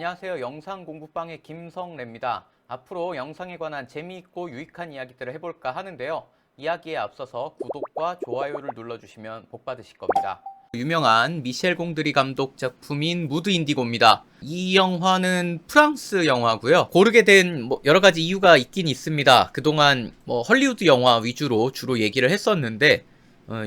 안녕하세요. 영상 공부방의 김성래입니다. 앞으로 영상에 관한 재미있고 유익한 이야기들을 해볼까 하는데요. 이야기에 앞서서 구독과 좋아요를 눌러주시면 복 받으실 겁니다. 유명한 미셸 공드리 감독 작품인 무드 인디고입니다. 이 영화는 프랑스 영화고요. 고르게 된 뭐 여러 가지 이유가 있긴 있습니다. 그동안 뭐 헐리우드 영화 위주로 주로 얘기를 했었는데 어,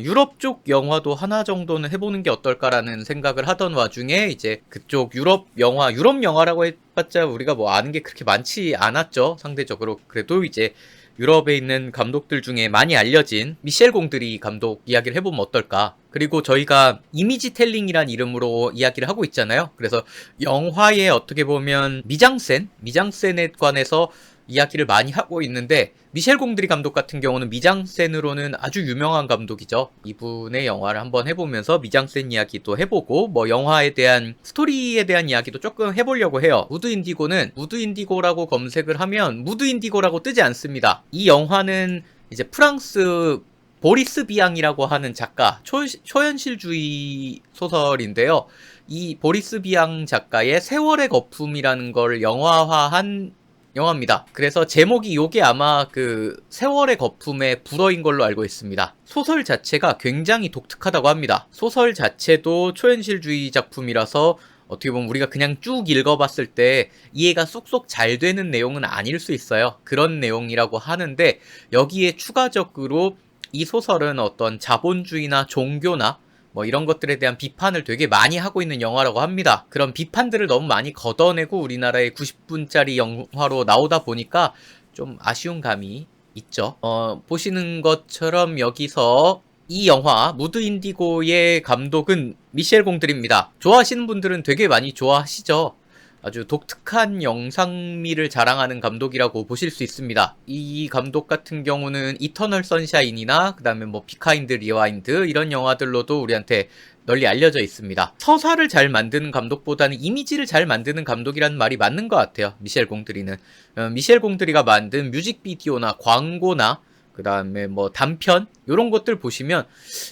유럽 쪽 영화도 하나 정도는 해보는 게 어떨까라는 생각을 하던 와중에 이제 그쪽 유럽 영화, 유럽 영화라고 해봤자 우리가 뭐 아는 게 그렇게 많지 않았죠. 상대적으로. 그래도 이제 유럽에 있는 감독들 중에 많이 알려진 미셸 공드리 감독 이야기를 해보면 어떨까. 그리고 저희가 이미지 텔링이란 이름으로 이야기를 하고 있잖아요. 그래서 영화에 어떻게 보면 미장센, 미장센에 관해서 이야기를 많이 하고 있는데 미셸 공드리 감독 같은 경우는 미장센으로는 아주 유명한 감독이죠. 이분의 영화를 한번 해보면서 미장센 이야기도 해보고 뭐 영화에 대한 스토리에 대한 이야기도 조금 해보려고 해요. 무드 인디고는 무드 인디고라고 검색을 하면 무드 인디고라고 뜨지 않습니다. 이 영화는 이제 프랑스 보리스 비앙이라고 하는 작가 초, 초현실주의 소설인데요. 이 보리스 비앙 작가의 세월의 거품이라는 걸 영화화한 영화입니다. 그래서 제목이 요게 아마 그 세월의 거품의 불어인 걸로 알고 있습니다. 소설 자체가 굉장히 독특하다고 합니다. 소설 자체도 초현실주의 작품이라서 어떻게 보면 우리가 그냥 쭉 읽어봤을 때 이해가 쏙쏙 잘 되는 내용은 아닐 수 있어요. 그런 내용이라고 하는데 여기에 추가적으로 이 소설은 어떤 자본주의나 종교나 뭐 이런 것들에 대한 비판을 되게 많이 하고 있는 영화라고 합니다. 그런 비판들을 너무 많이 걷어내고 우리나라에 90분짜리 영화로 나오다 보니까 좀 아쉬운 감이 있죠. 어, 보시는 것처럼 여기서 이 영화 무드 인디고의 감독은 미셸 공들입니다. 좋아하시는 분들은 되게 많이 좋아하시죠. 아주 독특한 영상미를 자랑하는 감독이라고 보실 수 있습니다. 이 감독 같은 경우는 이터널 선샤인이나 그다음에 뭐 비카인드 리와인드 이런 영화들로도 우리한테 널리 알려져 있습니다. 서사를 잘 만드는 감독보다는 이미지를 잘 만드는 감독이라는 말이 맞는 것 같아요. 미셸 공드리는 어, 미셸 공드리가 만든 뮤직비디오나 광고나 그 다음에 뭐 단편 요런 것들 보시면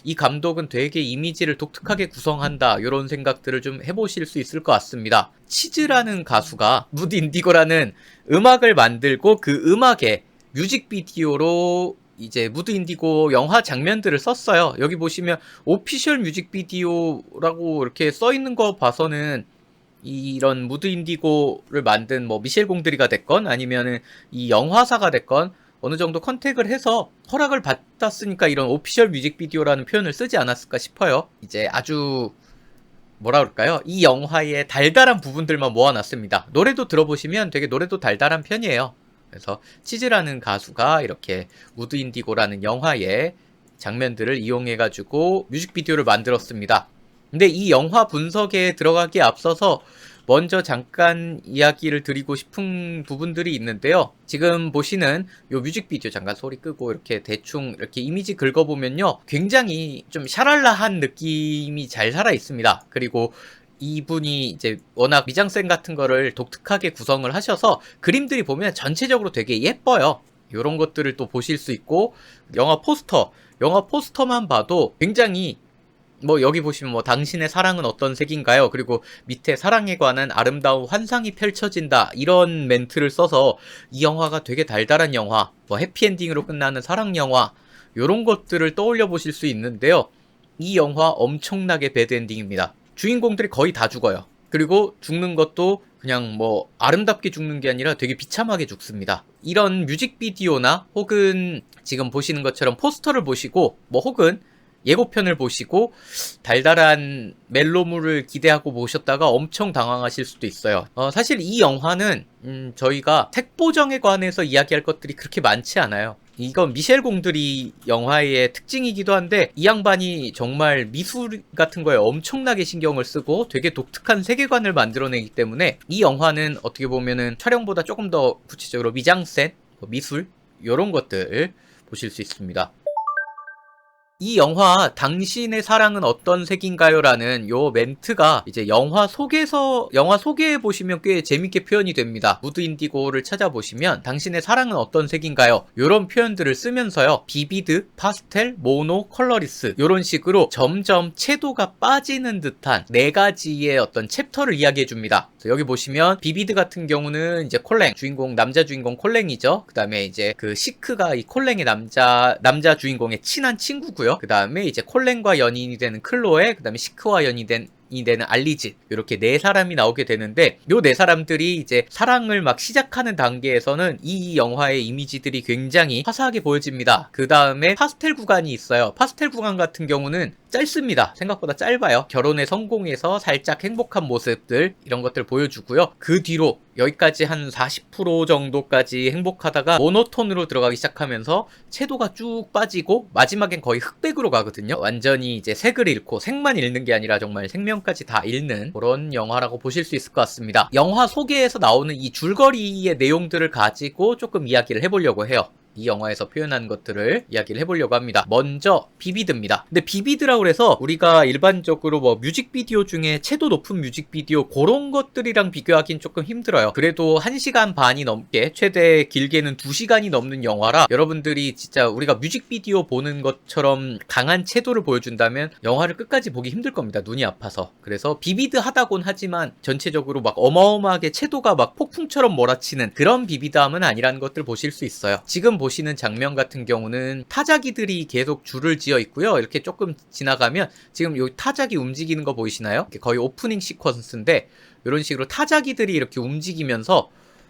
이 감독은 되게 이미지를 독특하게 구성한다 요런 생각들을 좀 해보실 수 있을 것 같습니다. 치즈라는 가수가 무드 인디고라는 음악을 만들고 그 음악에 뮤직비디오로 이제 무드 인디고 영화 장면들을 썼어요. 여기 보시면 오피셜 뮤직비디오라고 이렇게 써 있는 거 봐서는 이런 무드 인디고를 만든 뭐 미셸 공드리가 됐건 아니면은 이 영화사가 됐건 어느 정도 컨택을 해서 허락을 받았으니까 이런 오피셜 뮤직비디오라는 표현을 쓰지 않았을까 싶어요. 이제 아주 뭐라 그럴까요? 이 영화의 달달한 부분들만 모아놨습니다. 노래도 들어보시면 되게 노래도 달달한 편이에요. 그래서 치즈라는 가수가 이렇게 우드 인디고라는 영화의 장면들을 이용해가지고 뮤직비디오를 만들었습니다. 근데 이 영화 분석에 들어가기에 앞서서 먼저 잠깐 이야기를 드리고 싶은 부분들이 있는데요. 지금 보시는 요 뮤직비디오 잠깐 소리 끄고 이렇게 대충 이렇게 이미지 긁어보면요. 굉장히 좀 샤랄라한 느낌이 잘 살아 있습니다. 그리고 이분이 이제 워낙 미장센 같은 거를 독특하게 구성을 하셔서 그림들이 보면 전체적으로 되게 예뻐요. 이런 것들을 또 보실 수 있고 영화 포스터, 영화 포스터만 봐도 굉장히 뭐 여기 보시면 뭐 당신의 사랑은 어떤 색인가요? 그리고 밑에 사랑에 관한 아름다운 환상이 펼쳐진다 이런 멘트를 써서 이 영화가 되게 달달한 영화, 뭐 해피엔딩으로 끝나는 사랑 영화 이런 것들을 떠올려 보실 수 있는데요. 이 영화 엄청나게 배드엔딩입니다. 주인공들이 거의 다 죽어요. 그리고 죽는 것도 그냥 뭐 아름답게 죽는 게 아니라 되게 비참하게 죽습니다. 이런 뮤직비디오나 혹은 지금 보시는 것처럼 포스터를 보시고 뭐 혹은 예고편을 보시고 달달한 멜로물을 기대하고 보셨다가 엄청 당황하실 수도 있어요. 어, 사실 이 영화는 음, 저희가 색보정에 관해서 이야기할 것들이 그렇게 많지 않아요. 이건 미셸 공들이 영화의 특징이기도 한데 이 양반이 정말 미술 같은 거에 엄청나게 신경을 쓰고 되게 독특한 세계관을 만들어내기 때문에 이 영화는 어떻게 보면은 촬영보다 조금 더 구체적으로 미장센, 뭐 미술 이런 것들 보실 수 있습니다. 이 영화 당신의 사랑은 어떤 색인가요라는 요 멘트가 이제 영화 속에서 영화 소개해 보시면 꽤 재밌게 표현이 됩니다. 무드 인디고를 찾아보시면 당신의 사랑은 어떤 색인가요? 요런 표현들을 쓰면서요. 비비드, 파스텔, 모노, 컬러리스 요런 식으로 점점 채도가 빠지는 듯한 네 가지의 어떤 챕터를 이야기해 줍니다. 여기 보시면 비비드 같은 경우는 이제 콜랭 주인공 남자 주인공 콜랭이죠. 그다음에 이제 그 시크가 이 콜랭의 남자 남자 주인공의 친한 친구고요. 그 다음에 이제 콜랭과 연인이 되는 클로에 그 다음에 시크와 연인이 된 이 되는 알리즈 이렇게 네 사람이 나오게 되는데 요 네 사람들이 이제 사랑을 막 시작하는 단계에서는 이 영화의 이미지들이 굉장히 화사하게 보여집니다. 그 다음에 파스텔 구간이 있어요. 파스텔 구간 같은 경우는 짧습니다. 생각보다 짧아요. 결혼에 성공해서 살짝 행복한 모습들 이런 것들 보여주고요. 그 뒤로 여기까지 한 40% 정도까지 행복하다가 모노톤으로 들어가기 시작하면서 채도가 쭉 빠지고 마지막엔 거의 흑백으로 가거든요. 완전히 이제 색을 잃고 색만 잃는 게 아니라 정말 생명까지 다 잃는 그런 영화라고 보실 수 있을 것 같습니다. 영화 소개에서 나오는 이 줄거리의 내용들을 가지고 조금 이야기를 해보려고 해요. 이 영화에서 표현한 것들을 이야기를 해보려고 합니다. 먼저 비비드입니다. 근데 비비드라고 해서 우리가 일반적으로 뭐 뮤직비디오 중에 채도 높은 뮤직비디오 그런 것들이랑 비교하기는 조금 힘들어요. 그래도 1시간 반이 넘게 최대 길게는 2시간이 넘는 영화라 여러분들이 진짜 우리가 뮤직비디오 보는 것처럼 강한 채도를 보여준다면 영화를 끝까지 보기 힘들 겁니다. 눈이 아파서. 그래서 비비드하다곤 하지만 전체적으로 막 어마어마하게 채도가 막 폭풍처럼 몰아치는 그런 비비드함은 아니라는 것들 보실 수 있어요. 지금 보 시는 장면 같은 경우는 타자기들이 계속 줄을 지어 있고요. 이렇게 조금 지나가면 지금 요 타자기 움직이는 거 보이시나요? 거의 오프닝 시퀀스인데 이런 식으로 타자기들이 이렇게 움직이면서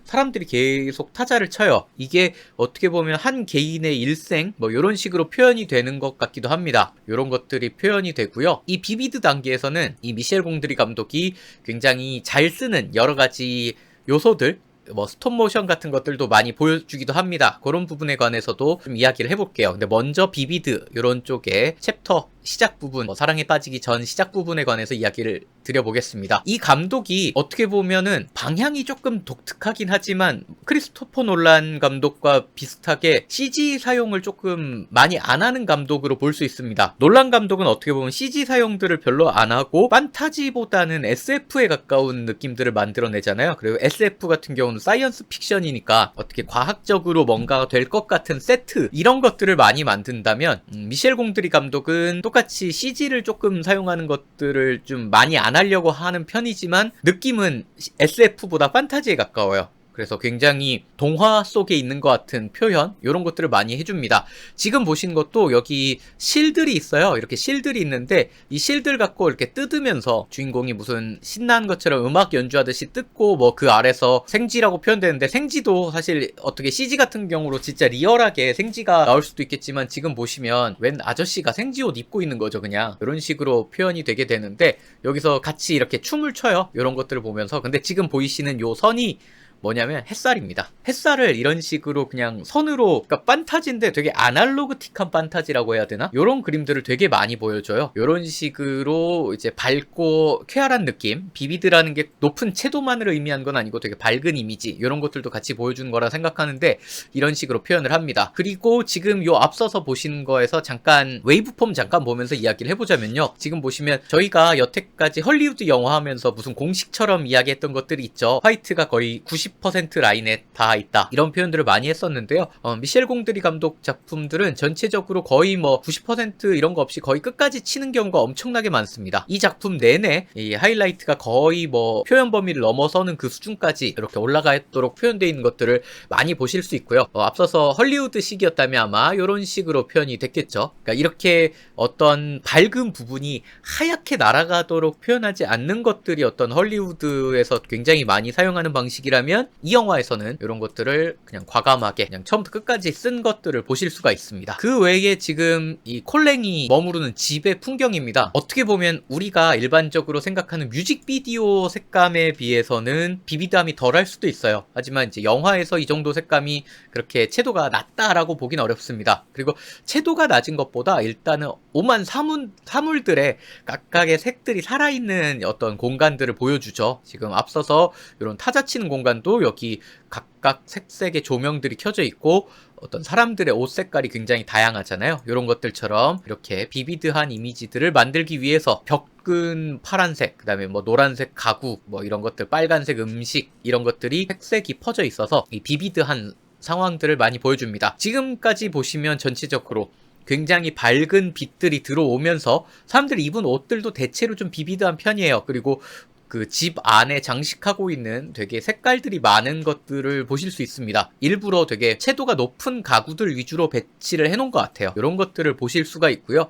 사람들이 계속 타자를 쳐요. 이게 어떻게 보면 한 개인의 일생 뭐 이런 식으로 표현이 되는 것 같기도 합니다. 이런 것들이 표현이 되고요. 이 비비드 단계에서는 이 미셸 공드리 감독이 굉장히 잘 쓰는 여러 가지 요소들 뭐 스톱 모션 같은 것들도 많이 보여주기도 합니다. 그런 부분에 관해서도 좀 이야기를 해볼게요. 근데 먼저 비비드 이런 쪽에 챕터 시작 부분, 뭐 사랑에 빠지기 전 시작 부분에 관해서 이야기를 드려보겠습니다. 이 감독이 어떻게 보면은 방향이 조금 독특하긴 하지만 크리스토퍼 놀란 감독과 비슷하게 CG 사용을 조금 많이 안 하는 감독으로 볼 수 있습니다. 놀란 감독은 어떻게 보면 CG 사용들을 별로 안 하고 판타지보다는 SF에 가까운 느낌들을 만들어내잖아요. 그리고 SF 같은 경우는 사이언스 픽션이니까 어떻게 과학적으로 뭔가가 될 것 같은 세트 이런 것들을 많이 만든다면 음, 미셸 공드리 감독은 똑같이 CG를 조금 사용하는 것들을 좀 많이 안 하려고 하는 편이지만 느낌은 SF보다 판타지에 가까워요. 그래서 굉장히 동화 속에 있는 것 같은 표현 이런 것들을 많이 해줍니다. 지금 보신 것도 여기 실들이 있어요. 이렇게 실들이 있는데 이 실들 갖고 이렇게 뜯으면서 주인공이 무슨 신난 것처럼 음악 연주하듯이 뜯고 뭐 그 아래서 생지라고 표현되는데 생지도 사실 어떻게 CG 같은 경우로 진짜 리얼하게 생지가 나올 수도 있겠지만 지금 보시면 웬 아저씨가 생지 옷 입고 있는 거죠 그냥 이런 식으로 표현이 되게 되는데 여기서 같이 이렇게 춤을 춰요. 이런 것들을 보면서 근데 지금 보이시는 요 선이 뭐냐면 햇살입니다. 햇살을 이런 식으로 그냥 선으로 그러니까 판타지인데 되게 아날로그틱한 판타지라고 해야 되나? 이런 그림들을 되게 많이 보여줘요. 이런 식으로 이제 밝고 쾌활한 느낌, 비비드라는 게 높은 채도만을 의미한 건 아니고 되게 밝은 이미지 이런 것들도 같이 보여주는 거라 생각하는데 이런 식으로 표현을 합니다. 그리고 지금 요 앞서서 보시는 거에서 잠깐 웨이브폼 잠깐 보면서 이야기를 해보자면요. 지금 보시면 저희가 여태까지 헐리우드 영화 하면서 무슨 공식처럼 이야기했던 것들이 있죠. 화이트가 거의 90 90% 라인에 다 있다. 이런 표현들을 많이 했었는데요. 어, 미셸 공드리 감독 작품들은 전체적으로 거의 뭐 90% 이런 거 없이 거의 끝까지 치는 경우가 엄청나게 많습니다. 이 작품 내내 이 하이라이트가 거의 뭐 표현 범위를 넘어서는 그 수준까지 이렇게 올라가도록 표현되어 있는 것들을 많이 보실 수 있고요. 어, 앞서서 헐리우드 식이었다면 아마 이런 식으로 표현이 됐겠죠. 그러니까 이렇게 어떤 밝은 부분이 하얗게 날아가도록 표현하지 않는 것들이 어떤 헐리우드에서 굉장히 많이 사용하는 방식이라면 이 영화에서는 이런 것들을 그냥 과감하게 그냥 처음부터 끝까지 쓴 것들을 보실 수가 있습니다. 그 외에 지금 이 콜랭이 머무르는 집의 풍경입니다. 어떻게 보면 우리가 일반적으로 생각하는 뮤직비디오 색감에 비해서는 비비드함이 덜할 수도 있어요. 하지만 이제 영화에서 이 정도 색감이 그렇게 채도가 낮다라고 보긴 어렵습니다. 그리고 채도가 낮은 것보다 일단은 오만 사물, 사물들의 각각의 색들이 살아있는 어떤 공간들을 보여주죠. 지금 앞서서 이런 타자 치는 공간도 보셔도 여기 각각 색색의 조명들이 켜져 있고 어떤 사람들의 옷 색깔이 굉장히 다양하잖아요. 이런 것들처럼 이렇게 비비드한 이미지들을 만들기 위해서 벽은 파란색, 그다음에 뭐 노란색 가구, 뭐 이런 것들, 빨간색 음식 이런 것들이 색색이 퍼져 있어서 이 비비드한 상황들을 많이 보여줍니다. 지금까지 보시면 전체적으로 굉장히 밝은 빛들이 들어오면서 사람들이 입은 옷들도 대체로 좀 비비드한 편이에요. 그리고 그 집 안에 장식하고 있는 되게 색깔들이 많은 것들을 보실 수 있습니다. 일부러 되게 채도가 높은 가구들 위주로 배치를 해놓은 것 같아요. 이런 것들을 보실 수가 있고요.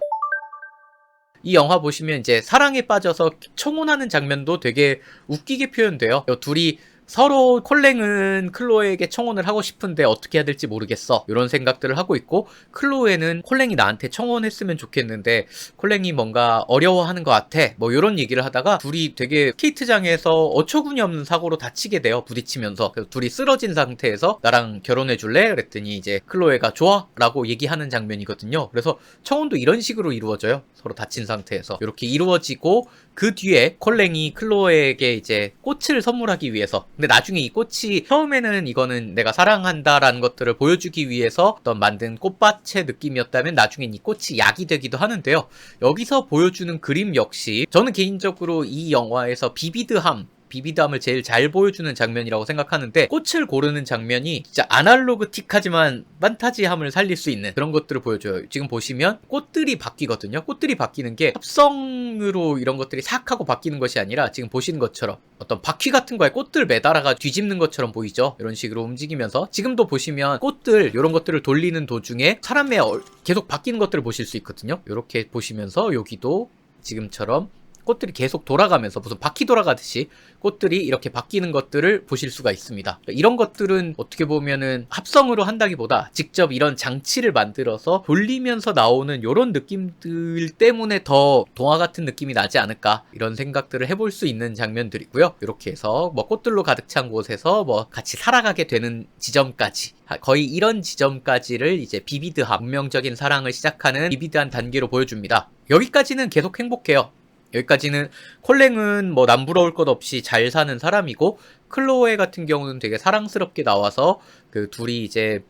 이 영화 보시면 이제 사랑에 빠져서 청혼하는 장면도 되게 웃기게 표현돼요. 둘이 서로 콜랭은 클로에게 청혼을 하고 싶은데 어떻게 해야 될지 모르겠어. 이런 생각들을 하고 있고 클로에는 콜랭이 나한테 청혼했으면 좋겠는데 콜랭이 뭔가 어려워하는 것 같아. 뭐 이런 얘기를 하다가 둘이 되게 스케이트장에서 어처구니 없는 사고로 다치게 돼요. 부딪히면서. 그래서 둘이 쓰러진 상태에서 나랑 결혼해 줄래? 그랬더니 이제 클로에가 좋아 라고 얘기하는 장면이거든요. 그래서 청혼도 이런 식으로 이루어져요. 서로 다친 상태에서. 이렇게 이루어지고 그 뒤에 콜랭이 클로에게 이제 꽃을 선물하기 위해서 근데 나중에 이 꽃이 처음에는 이거는 내가 사랑한다라는 것들을 보여주기 위해서 어떤 만든 꽃밭의 느낌이었다면 나중엔 이 꽃이 약이 되기도 하는데요. 여기서 보여주는 그림 역시 저는 개인적으로 이 영화에서 비비드함 비비드함을 제일 잘 보여주는 장면이라고 생각하는데 꽃을 고르는 장면이 진짜 아날로그틱하지만 판타지함을 살릴 수 있는 그런 것들을 보여줘요. 지금 보시면 꽃들이 바뀌거든요. 꽃들이 바뀌는 게 합성으로 이런 것들이 싹 하고 바뀌는 것이 아니라 지금 보시는 것처럼 어떤 바퀴 같은 거에 꽃들 매달아가 뒤집는 것처럼 보이죠. 이런 식으로 움직이면서 지금도 보시면 꽃들 이런 것들을 돌리는 도중에 사람의 얼- 계속 바뀌는 것들을 보실 수 있거든요. 이렇게 보시면서 여기도 지금처럼 꽃들이 계속 돌아가면서 무슨 바퀴 돌아가듯이 꽃들이 이렇게 바뀌는 것들을 보실 수가 있습니다. 이런 것들은 어떻게 보면은 합성으로 한다기보다 직접 이런 장치를 만들어서 돌리면서 나오는 이런 느낌들 때문에 더 동화 같은 느낌이 나지 않을까 이런 생각들을 해볼 수 있는 장면들이고요. 이렇게 해서 뭐 꽃들로 가득 찬 곳에서 뭐 같이 살아가게 되는 지점까지 거의 이런 지점까지를 이제 비비드한 운명적인 사랑을 시작하는 비비드한 단계로 보여줍니다. 여기까지는 계속 행복해요. 여기까지는 콜랭은 뭐 남부러울 것 없이 잘 사는 사람이고 클로에 같은 경우는 되게 사랑스럽게 나와서 그 둘이 이제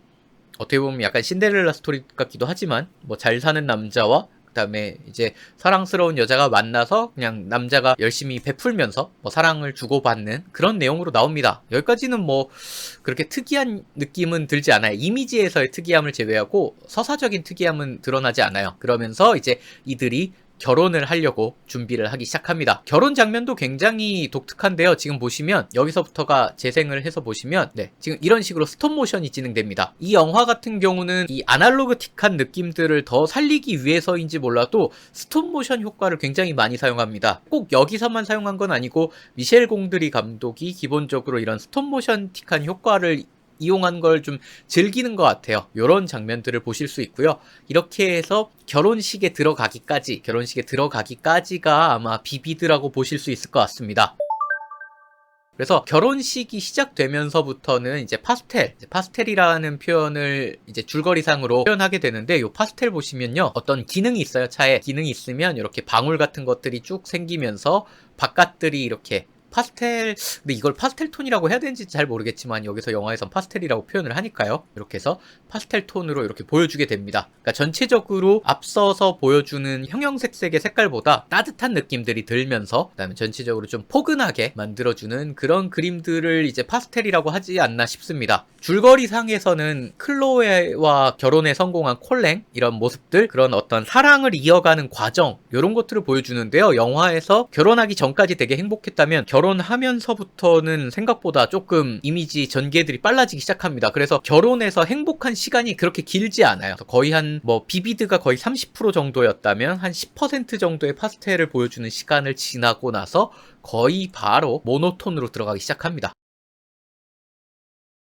어떻게 보면 약간 신데렐라 스토리 같기도 하지만 뭐 잘 사는 남자와 그다음에 이제 사랑스러운 여자가 만나서 그냥 남자가 열심히 베풀면서 뭐 사랑을 주고받는 그런 내용으로 나옵니다. 여기까지는 뭐 그렇게 특이한 느낌은 들지 않아요. 이미지에서의 특이함을 제외하고 서사적인 특이함은 드러나지 않아요. 그러면서 이제 이들이 결혼을 하려고 준비를 하기 시작합니다. 결혼 장면도 굉장히 독특한데요. 지금 보시면 여기서부터가 재생을 해서 보시면 네, 지금 이런 식으로 스톱 모션이 진행됩니다. 이 영화 같은 경우는 이 아날로그틱한 느낌들을 더 살리기 위해서인지 몰라도 스톱 모션 효과를 굉장히 많이 사용합니다. 꼭 여기서만 사용한 건 아니고 미셸 공드리 감독이 기본적으로 이런 스톱 모션틱한 효과를 이용한 걸 좀 즐기는 것 같아요. 이런 장면들을 보실 수 있고요. 이렇게 해서 결혼식에 들어가기까지, 결혼식에 들어가기까지가 아마 비비드라고 보실 수 있을 것 같습니다. 그래서 결혼식이 시작되면서부터는 이제 파스텔, 파스텔이라는 표현을 이제 줄거리상으로 표현하게 되는데 이 파스텔 보시면요. 어떤 기능이 있어요. 차에 기능이 있으면 이렇게 방울 같은 것들이 쭉 생기면서 바깥들이 이렇게 파스텔 근데 이걸 파스텔 톤이라고 해야 되는지 잘 모르겠지만 여기서 영화에선 파스텔이라고 표현을 하니까요. 이렇게 해서 파스텔 톤으로 이렇게 보여주게 됩니다. 그러니까 전체적으로 앞서서 보여주는 형형색색의 색깔보다 따뜻한 느낌들이 들면서 그다음에 전체적으로 좀 포근하게 만들어주는 그런 그림들을 이제 파스텔이라고 하지 않나 싶습니다. 줄거리 상에서는 클로에와 결혼에 성공한 콜랭 이런 모습들 그런 어떤 사랑을 이어가는 과정 이런 것들을 보여주는데요. 영화에서 결혼하기 전까지 되게 행복했다면 결혼하면서부터는 생각보다 조금 이미지 전개들이 빨라지기 시작합니다. 그래서 결혼해서 행복한 시간이 그렇게 길지 않아요. 거의 한 뭐 비비드가 거의 30% 정도였다면 한 10% 정도의 파스텔을 보여주는 시간을 지나고 나서 거의 바로 모노톤으로 들어가기 시작합니다.